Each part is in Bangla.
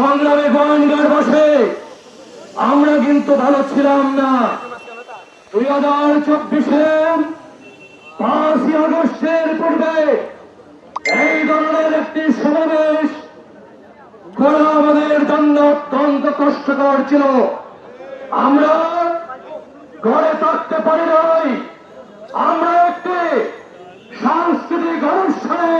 সংগ্রামে গোয়েন্দার বসে আমরা কিন্তু ভালো ছিলাম না। দুই হাজার চব্বিশে পাঁচই আগস্টের পূর্বে এই ধরনের একটি সমাবেশ করা আমাদের জন্য অত্যন্ত কষ্টকর ছিল। আমরা ঘরে থাকতে পারি নাই। আমরা একটি সাংস্কৃতিক অনুষ্ঠানে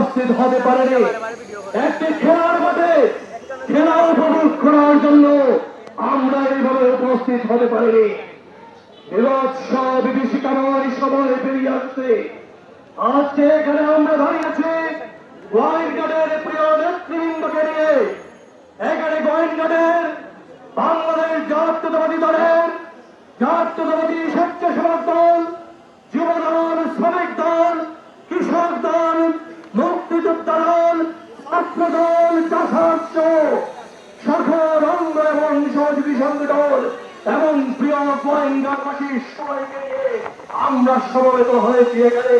উপস্থিত হতে পারেনি। একটি খেলার মাঠে খেলা উপভোগ করার জন্য আমরা এইভাবে উপস্থিত হতে পারিনি। বিভৎস বিভীষিকাময় সময় বেরিয়ে আসছে। আজকে এখানে আমরা দাঁড়িয়েছি গার্ডের প্রিয় নেতৃবৃন্দকে নিয়ে এখানে গোয়েন্দাদের বাংলাদেশ জাতীয়তাবাদী দলের জাতীয়তাবাদী স্বেচ্ছাসেবক দল যুব দল শ্রমিক দল কৃষক দল মুক্তিযোদ্ধা দল ছাত্র দল চাষার্থ সকল অঙ্গ এবং সহযোগী সংগঠন এবং প্রিয় গোয়েন্দাবাসী সবাইকে নিয়ে আমরা সমবেত হয়েছি এখানে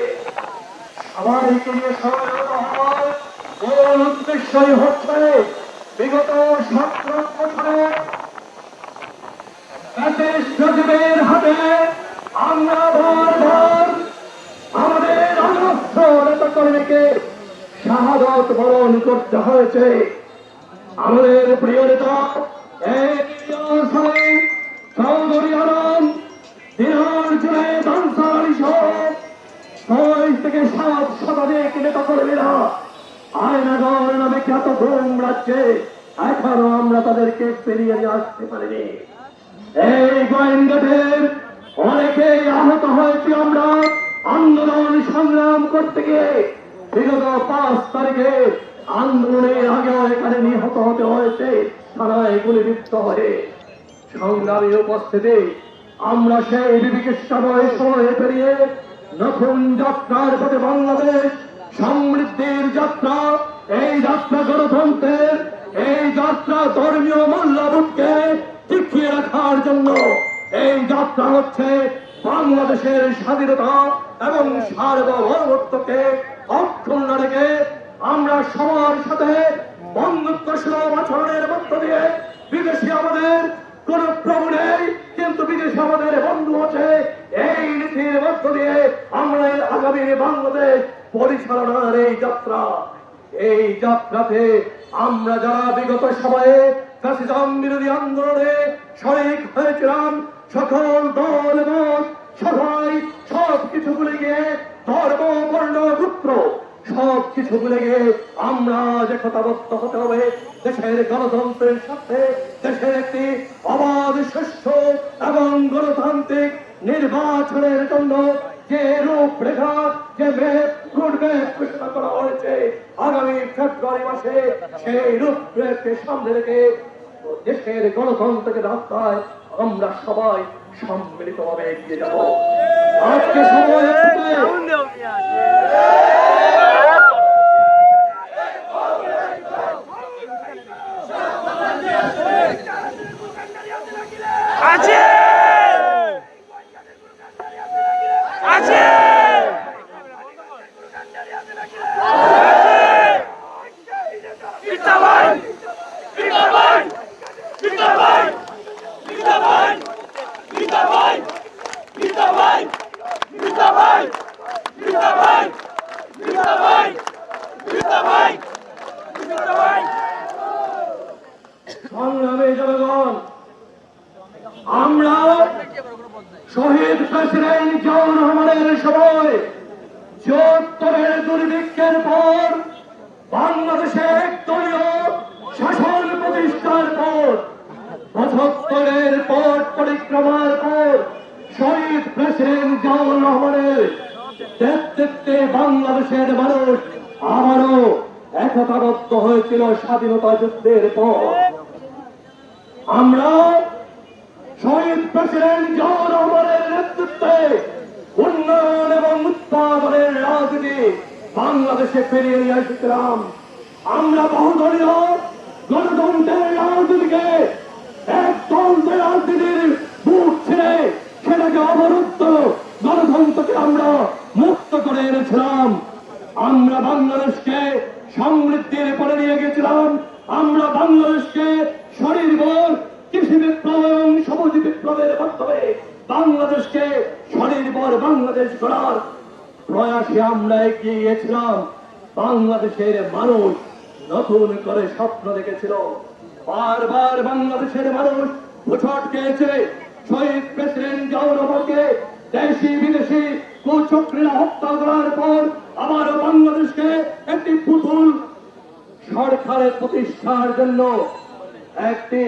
সবাইকে নিয়ে সমবেত হওয়ার মূল উদ্দেশ্যই হচ্ছে বিগত সতেরো বছরে হাতে আমরা আমাদের নেতা কর্মীকে শাহাদত বরণ করতে হয়েছে। আমাদের প্রিয় নেতা চৌধুরী আলম সাত শতাধিক নেতা কর্মীরা আয়নাগর নামে খ্যাত ঘুম রাজ্যে এখনও আমরা তাদেরকে পেরিয়ে নিয়ে আসতে পারিনি। এই গোয়েন্দাদের অনেকেই আহত হয়েছি আমরা। আন্দোলন সংগ্রাম করতে গিয়ে বিগত পাঁচ তারিখে আন্দোলনের আগেও এখানে নিহত হতে হয়েছে, থানায় গুলিবিদ্ধ হয়ে। সংগ্রামী উপস্থিতি, আমরা সেই সময় সময় পেরিয়ে নতুন যাত্রার পথে বাংলাদেশ সমৃদ্ধির যাত্রা। এই যাত্রা গণতন্ত্রের এই যাত্রা ধর্মীয় মূল্যবোধকে টিকিয়ে রাখার জন্য এই যাত্রা হচ্ছে বাংলাদেশের স্বাধীনতা এবং সার্বভৌমত্বকে অক্ষুণ্ণ রেখে আমরা সবার সাথে বন্ধুত্ব সুলভ আচরণের মধ্য দিয়ে বিদেশি আমাদের কোন প্রভু নেই, কিন্তু বিদেশে আমাদের বন্ধু আছে। এই নীতির মধ্য দিয়ে আমরা আগামী বাংলাদেশ পরিচালনার এই যাত্রা। এই যাত্রাতে আমরা যারা বিগত সময়ে ফ্যাসিজম বিরোধী আন্দোলনে শরিক হয়েছিলাম, সকল দল মত সবাই সব কিছু ভুলে গিয়ে ধর্ম, বর্ণ, গোত্র সব কিছু ভুলে গিয়ে আমরা যে কথাবদ্ধ হতে হবে, দেশের গণতন্ত্রের সাথে, দেশের একটি অবাধ সুষ্ঠ এবং গণতান্ত্রিক নির্বাচনের জন্য যে রূপরেখা যে ম্যাপ ঘোষণা করা হয়েছে আগামী ফেব্রুয়ারি মাসে, সেই রূপরেখকে সামনে রেখে দেশের গণতন্ত্রকে রাস্তায় আমরা সবাই সম্মিলিতভাবে এগিয়ে যাব। আজকে সময় শহীদ প্রেসিডেন্ট জিয়াউর রহমানের সময় চুয়াত্তরের দুর্ভিক্ষের পর বাংলাদেশে একদলীয় শাসন প্রতিষ্ঠার পর, পঁচাত্তরের পর পরিক্রমার পর শহীদ প্রেসিডেন্ট জিয়াউর রহমানের নেতৃত্বে বাংলাদেশের মানুষ আবারও একতাবদ্ধ হয়েছিল স্বাধীনতা যুদ্ধের পর। আমরা শহীদ প্রেসিডেন্ট জিয়াউর রহমানের নেতৃত্বে উন্নয়ন এবং উৎপাদনের রাজনীতি বাংলাদেশে ফিরিয়ে নিয়ে এসেছিলাম। আমরা বহুদলীয় গণতন্ত্রের রাজনীতিকে একতন্ত্রের রাজনীতির বুক ছেড়ে সেটাকে অবরুদ্ধ গণতন্ত্রকে আমরা মুক্ত করে এনেছিলাম। আমরা বাংলাদেশকে সমৃদ্ধির পরে নিয়ে গেছিলাম। আমরা বাংলাদেশকে স্বনির্ভর কৃষি বিপ্লব এবং সবুজ বিপ্লবের মাধ্যমে বাংলাদেশকে স্বনির্ভর বাংলাদেশ করার প্রয়াসে আমরা এগিয়ে গিয়েছিলাম। বাংলাদেশের মানুষ নতুন করে স্বপ্ন দেখেছিল। বারবার বাংলাদেশের মানুষ ভোট খেয়েছে। শহীদ প্রেসিডেন্ট জওরবকে দেশি বিদেশি কুচক্রীরা হত্যা করার পর আবারও বাংলাদেশকে একটি পুতুল সরকারের প্রতিষ্ঠার জন্য একটি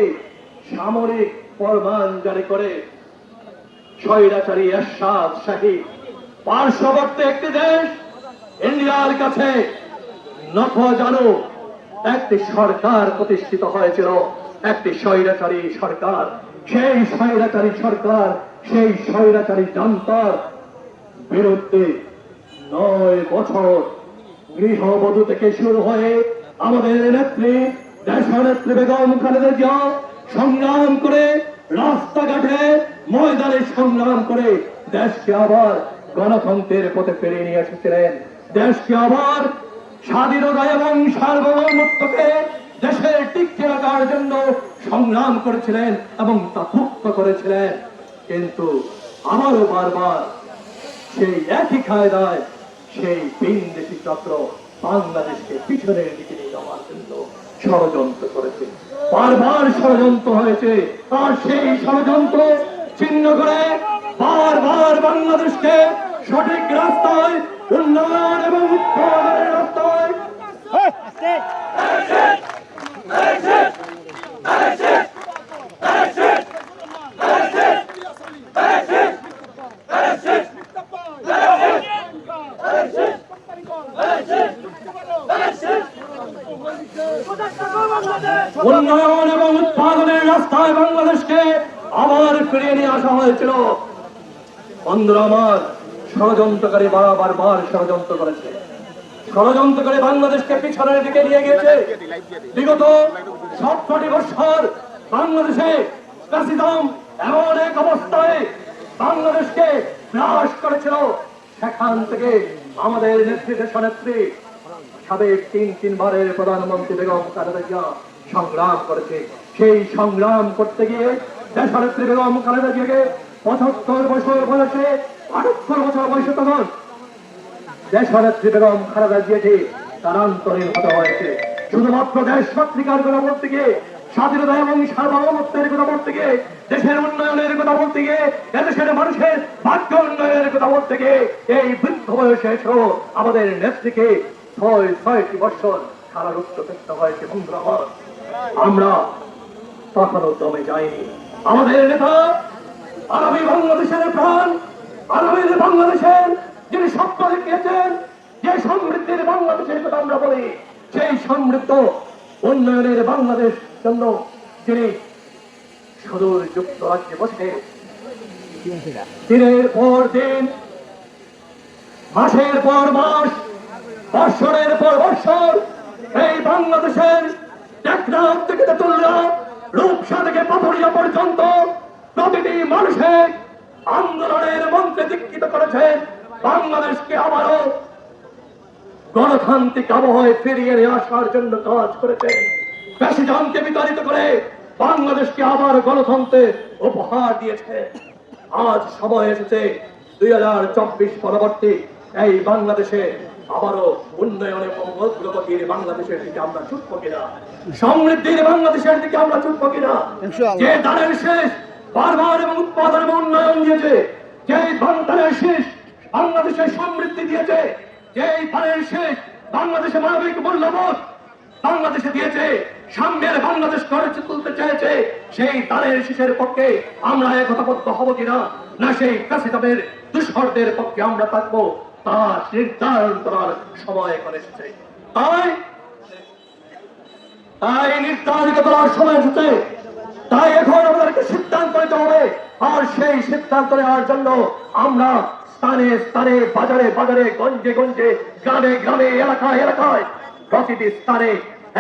সামরিক ফরমান জারি করে। স্বৈরাচারী এরশাদ শাহী পার্শ্ববর্তী একটি দেশ, ইন্ডিয়ার কাছে নখ জানো একটি সরকার প্রতিষ্ঠিত হয়েছিল, একটি স্বৈরাচারী সরকার। সেই স্বৈরাচারী সরকার, সেই স্বৈরাচারী জনতার বিরুদ্ধে নয় বছর গৃহবধূ থেকে শুরু হয়ে আমাদের নেত্রী, দেশনেত্রী বেগম খালেদা জিয়া সংগ্রাম করে, রাস্তাঘাটে ময়দানে সংগ্রাম করে দেশকে আবার গণতন্ত্রের পথে ফিরিয়ে নিয়ে এসেছিলেন। দেশকে আবার স্বাধীনতা এবং সার্বভৌমত্বকে দেশের টিকিয়ে রাখার জন্য সংগ্রাম করেছিলেন এবং তা মুক্ত করেছিলেন। কিন্তু আমারও বারবার সেই একই কায়দায় সেই বিন্দেশি চক্র বাংলাদেশকে পিছনের দিকে নিয়ে যাওয়ার জন্য ষড়যন্ত্র করেছে। বারবার ষড়যন্ত্র হয়েছে। আর সেই ষড়যন্ত্র চিহ্ন করে বারবার বাংলাদেশকে সঠিক রাস্তায়, উন্নয়ন এবং উৎপাদনের রাস্তায় উন্নয়ন এবং উৎপাদনের রাস্তায় বাংলাদেশকে আবার ফিরিয়ে নিয়ে আসা হয়েছিল। বন্ধুরা আমার ষড়যন্ত্রকারী বারবার বার ষড়যন্ত্র করেছে। ষড়যন্ত্র করে বাংলাদেশকে পিছনের দিকে নিয়ে গেছে বিগত সবকটি বছর বাংলাদেশে প্রেসিডাম এমন এক অবস্থায় বাংলাদেশকে গ্রাস করেছিল। সেখান থেকে আমাদের নেত্রী দেশনেত্রী সাবেক তিন তিনবারের প্রধানমন্ত্রী বেগম খালেদা সংগ্রাম করেছে। সেই সংগ্রাম করতে গিয়ে দেশনেত্রী বেগম খালেদা জিয়াকে পঁচাত্তর বছর বয়সে, আটাত্তর বছর বয়সে তখন দেশনেত্রী বেগম খালেদা জিয়াকে স্থানান্তরীণ হতে হয়েছে। শুধুমাত্র দেশ পত্রিকার কথা বলতে গিয়ে, স্বাধীনতা এবং সার্বভৌমত্বের কথা বলতে গিয়ে, দেশের উন্নয়নের কথা বলতে গিয়ে, এদেশের মানুষের ভাগ্য উন্নয়নের কথা বলতে গিয়ে, এই বৃদ্ধ বয়সে এসেও আমাদের নেত্রীকে ছয়, ছয়টি বছর কারারুদ্ধ করতে হয়েছে বন্ধুরা আমার। আমরা তখনও দমে যাইনি আমাদের নেতা আগামী বাংলাদেশের প্রাণ, আগামী বাংলাদেশের যিনি স্বপ্ন দেখিয়েছেন, যে সমৃদ্ধির বাংলাদেশের কথা আমরা বলি, সেই সমৃদ্ধ উন্নয়নের বাংলাদেশ জন্য যিনি সুদূর যুক্তরাজ্যে বসে, দিনের পর দিন, মাসের পর মাস বৎসরের পর বৎসর এই বাংলাদেশের টেকনাফ থেকে তেতুলিয়া রূপসা থেকে পাথরিয়া পর্যন্ত প্রতিটি মানুষের আন্দোলনের মন্ত্রে দীক্ষিত করেছেন বাংলাদেশকে আবারও গণতান্ত্রিক আবহাওয়ায় ফিরিয়ে নিয়ে আসার জন্য কাজ করেছেন প্রেসিডেন্টকে বিতাড়িত করে বাংলাদেশকে আবার গণতন্ত্রে উপহার দিয়েছে। আজ সময় এসেছে দুই হাজার চব্বিশ পরবর্তী এই বাংলাদেশে আবারও উন্নয়ন অগ্রগতির বাংলাদেশের দিকে আমরা ছুটবো কিনা? সমৃদ্ধির বাংলাদেশের দিকে আমরা কিনা? ইনশাআল্লাহ। যে দানের শেষ বারবার এবং উৎপাদন এবং উন্নয়ন দিয়েছে যে ধানের শেষ বাংলাদেশের সমৃদ্ধি দিয়েছে যে ধানের শেষ বাংলাদেশে মানবিক মূল্যবোধ বাংলাদেশে দিয়েছে সাম্যের বাংলাদেশ গড়ে তুলতে চেয়েছে সেই তারের শেষের পক্ষে আমরা একতাবদ্ধ হব কিনা? না সেই কাশিদামের দুঃসরদের পক্ষে আমরা থাকব? তা নির্ধারণ করার সময় এখন এসেছে। তাই তাই নির্ধারিত করার সময় এসেছে। তাই এখন আমাদেরকে সিদ্ধান্ত নিতে হবে। আর সেই সিদ্ধান্ত নেওয়ার জন্য আমরা স্থানে স্থানে, বাজারে বাজারে, গঞ্জে গঞ্জে, গ্রামে গ্রামে, এলাকায় এলাকায় প্রতিটি স্থানে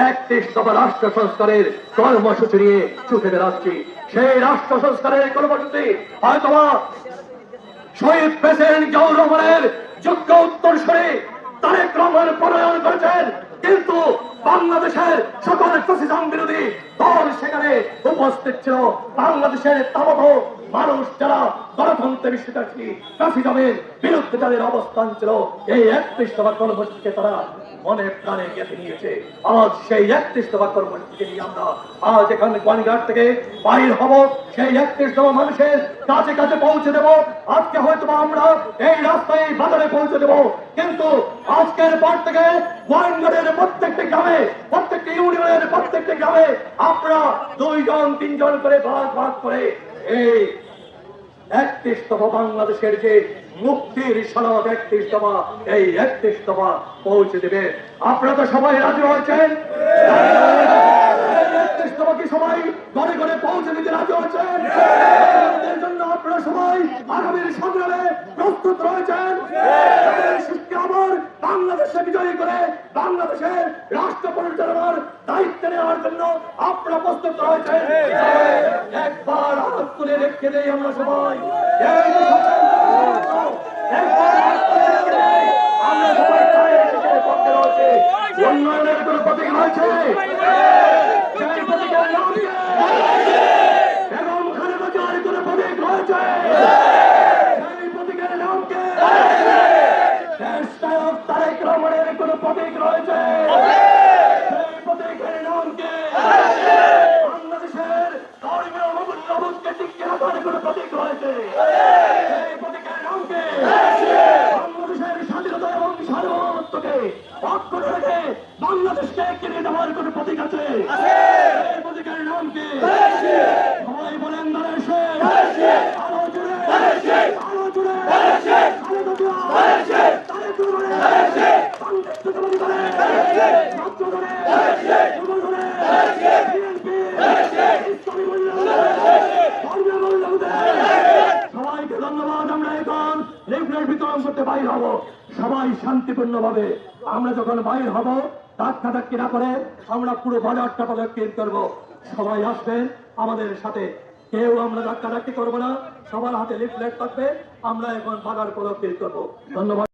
একত্রিশ দফা রাষ্ট্র সংস্কারের কর্মসূচি নিয়ে বেড়াচ্ছি। সেই রাষ্ট্র সংস্কারের কর্মসূচি হয়তোবা শহীদ প্রেসিডেন্ট রহমানের যোগ্য উত্তর সরে তারেক রহমান প্রণয়ন করেছেন। কিন্তু বাংলাদেশের সকল ফ্যাসিজম বিরোধী দল সেখানে উপস্থিত ছিল। বাংলাদেশের তাবত মানুষ যারা গণতন্ত্রে বিশ্বাসী ফ্যাসিজমের বিরুদ্ধে যাদের অবস্থান ছিল, এই একত্রিশ সভা কর্মসূচিকে তারা মনে প্রাণে গেঁথে নিয়েছে। আজ সেই একত্রিশ দফা কর্মসূচিকে নিয়ে আমরা আজ এখানে গোয়ালিঘাট থেকে বাইর হব। সেই একত্রিশ দফা মানুষের কাছে কাছে পৌঁছে দেব। আজকে হয়তো আমরা এই রাস্তায় বাজারে পৌঁছে দেব। কিন্তু আজকের পর থেকে গোয়ালিঘাটের প্রত্যেকটি গ্রামে, প্রত্যেকটি ইউনিয়নের প্রত্যেকটি গ্রামে আমরা দুইজন, তিনজন করে ভাগ ভাগ করে এই একত্রিশ বাংলাদেশের যে মুক্তির সনদ একত্রিশ দফা এই একত্রিশ দফা পৌঁছে দেবে। আপনারা তো সবাই রাজি হয়েছেন একত্রিশ দফা কি সবাই ঘরে ঘরে পৌঁছে দিতে রাজি হয়েছেন এর জন্য আপনারা সবাই আগামীর সংগ্রামে প্রস্তুত রয়েছেন সৃষ্টি আবার বাংলাদেশে বিজয়ী করে বাংলাদেশের রাষ্ট্র পরিচালনার দায়িত্ব নেওয়ার জন্য আপনারা প্রস্তুত রয়েছেন একবার হাত তুলে রেখে দেই আমরা সবাই এই যে সবাই একবার হাত তুলে রেখে দেই। আমরা সবাই চাই দেশের পক্ষে রয়েছে উন্নয়নের কোনো কি? এবং খালেদা জিয়ার কোনো প্রতীক রয়েছে। সেই প্রতীকের নাম তারেক রহমানের কোনো প্রতীক রয়েছে। সেই প্রতীকের নাম বাংলাদেশের ধর্মীয় মূল্যবোধকে টিকিয়ে রাখার কোনো প্রতীক রয়েছে সেই প্রতীকের নাম কি? বাংলাদেশের স্বাধীনতা এবং সার্বভৌমত্বকে অক্ষুণ্ণ রেখে বাংলাদেশকে কিনে দেওয়ার কোনো প্রতীক আছে। নাম কি? সবাই বলেন আরও জুড়ে। আরও জুড়ে। সবাইকে ধন্যবাদ। আমরা এখন লিফলেট বিতরণ করতে বাইর হব। সবাই শান্তিপূর্ণ ভাবে আমরা যখন বাইর হব ধাক্কা ধাক্কি না করে আমরা পুরো বাজারটা প্রদক্ষিণ করব। সবাই আসবেন, আমাদের সাথে। কেউ আমরা ধাক্কা ধাক্কি করব না, সবার হাতে লিফলেট থাকবে, আমরা এখন বাজার প্রদক্ষিণ করব। ধন্যবাদ।